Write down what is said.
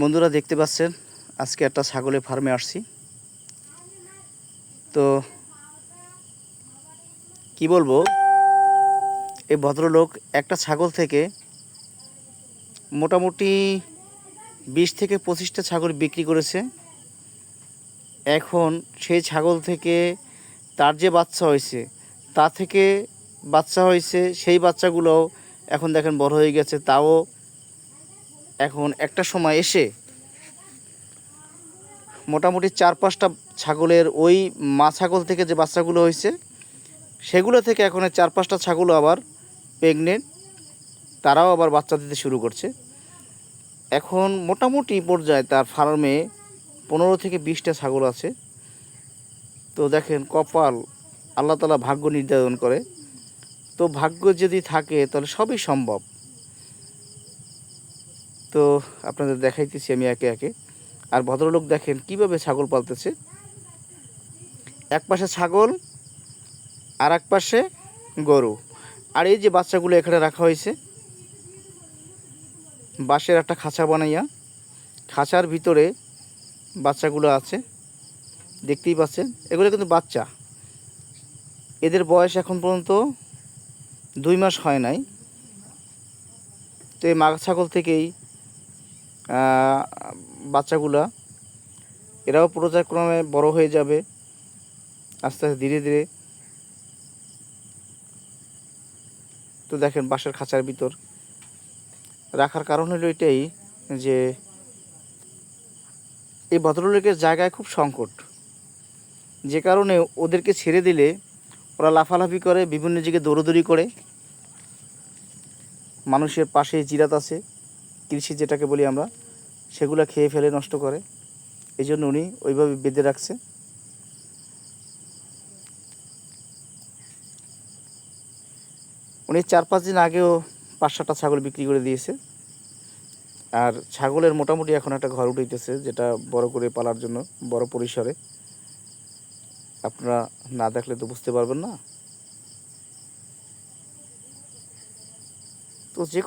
বন্ধুরা দেখতে পাচ্ছেন, আজকে একটা ছাগলের ফার্মে আসছি। তো কি বলব এই ভদ্রলোক একটা ছাগল থেকে মোটামুটি বিশ থেকে পঁচিশটা ছাগল বিক্রি করেছে। এখন সেই ছাগল থেকে তার যে বাচ্চা হয়েছে, তা থেকে বাচ্চা হয়েছে, সেই বাচ্চাগুলোও এখন দেখেন বড় হয়ে গেছে, তাও এখন একটা সময় এসে মোটামুটি চার পাঁচটা ছাগলের ওই মা ছাগল থেকে যে বাচ্চাগুলো হয়েছে, সেগুলো থেকে এখন চার পাঁচটা ছাগলও আবার প্রেগনেন্ট তারাও আবার বাচ্চা দিতে শুরু করছে। এখন মোটামুটি পর্যায়ে তার ফার্মে পনেরো থেকে বিশটা ছাগল আছে। তো দেখেন কপাল, আল্লাহ তালা ভাগ্য নির্ধারণ করে। তো ভাগ্য যদি থাকে তাহলে সবই সম্ভব। তো আপনাদের দেখাইতেছি আমি একে একে। আর ভদ্রলোক দেখেন কীভাবে ছাগল পালতেছে। এক পাশে ছাগল আর এক পাশে গরু। আর এই যে বাচ্চাগুলো এখানে রাখা হয়েছে, বাঁশের একটা খাঁচা বানাইয়া, খাঁচার ভিতরে বাচ্চাগুলো আছে, দেখতেই পাচ্ছেন। এগুলো কিন্তু বাচ্চা। এদের বয়স এখন পর্যন্ত দুই মাস হয় নাই। তো এই মাঘ ছাগল থেকেই বাচ্চাগুলা, এরাও পর্যায়ক্রমে বড় হয়ে যাবে। আস্তে আস্তে ধীরে ধীরে। তো দেখেন বাঁশের খাঁচার ভিতর। রাখার কারণ হলো এটাই যে, এই ভদ্রলোকের জায়গায় খুব সংকট। যে কারণে ওদেরকে ছেড়ে দিলে ওরা লাফালাফি করে, বিভিন্ন জায়গায় দৌড়দৌড়ি করে। মানুষের পাশে জিরাত আছে। কৃষি যেটাকে বলি আমরা, সেগুলো খেয়ে ফেলে নষ্ট করে। এই জন্য উনি ওইভাবে বেঁধে রাখছে। উনি চার পাঁচ দিন আগেও পাঁচ সাতটা ছাগল বিক্রি করে দিয়েছে। আর ছাগলের মোটামুটি এখন একটা ঘর উঠাইতেছে, যেটা বড় করে পালার জন্য, বড় পরিসরে। আপনারা না দেখলে তো বুঝতে পারবেন না। তো যে